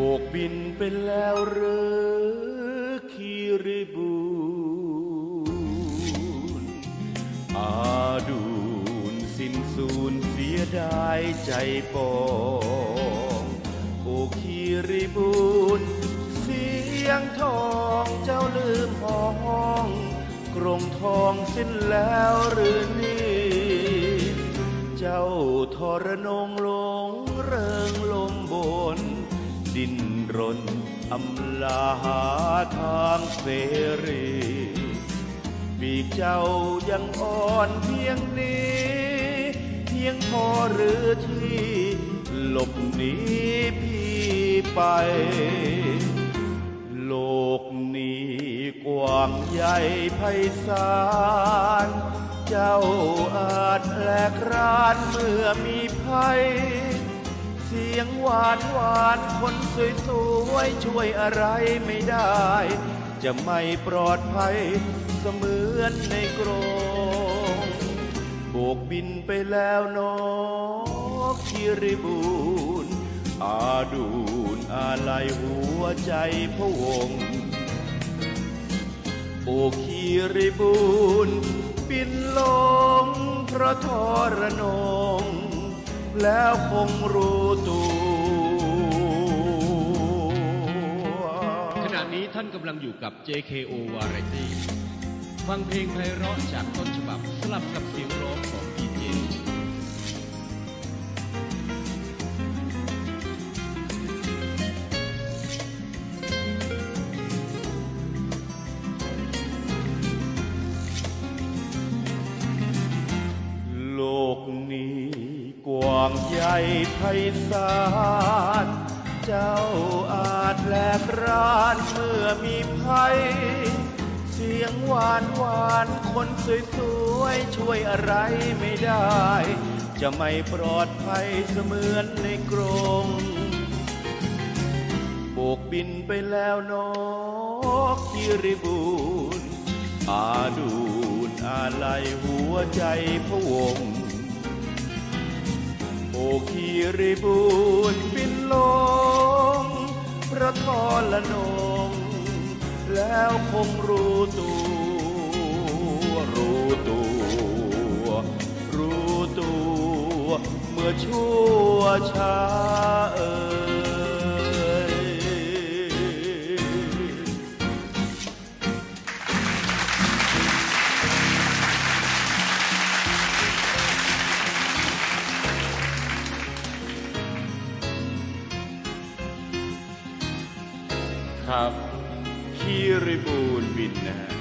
บกบินไปแล้วหรือคีริบูนอาดูนสิ้นสูญเสียดายใจปองโอคีริบูนเสียงทองเจ้าลืมห้องกรงทองสิ้นแล้วหรือนี่ เจ้าทรนงหลงเริง ดินรนอำลาหาทางเสรีปีกเจ้ายังอ่อนเพียงนี้ เพียงพอหรือที่หลบหนีพี่ไป โลกนี้กว้างใหญ่ไพศาล เจ้าอาจแหลกรานเมื่อมีภัย เสียงหวานหวานคนสวยสวยช่วยอะไรไม่ได้ จะไม่ปลอดภัยเสมือนในกรงโบกบินไปแล้วนกคิริบูนอาดูนอะไรหัวใจพะวงโอคีริบูนบินลงเพราะทรนง แล้วคงรู้ตัวขณะนี้ท่านกำลังอยู่กับ JKO Variety ฟังเพลงไพเราะจากต้นฉบับสลับกับเสียงร้องของ งใหญ่ไพศาลเจ้าอาจแลกรานเมื่อมีภัย เสียงหวานหวานคนสวยสวยช่วยอะไรไม่ได้ จะไม่ปลอดภัยเสมือนในกรงโบกบินไปแล้วนกคิริบูนอาดูนอะไรหัวใจพะวงคี ริบูนบินลงพระทอละนง แล้วคงรู้ตัว รู้ตัว รู้ตัว เมื่อชั่วช้า ครับคีริบูลบินนะฮะ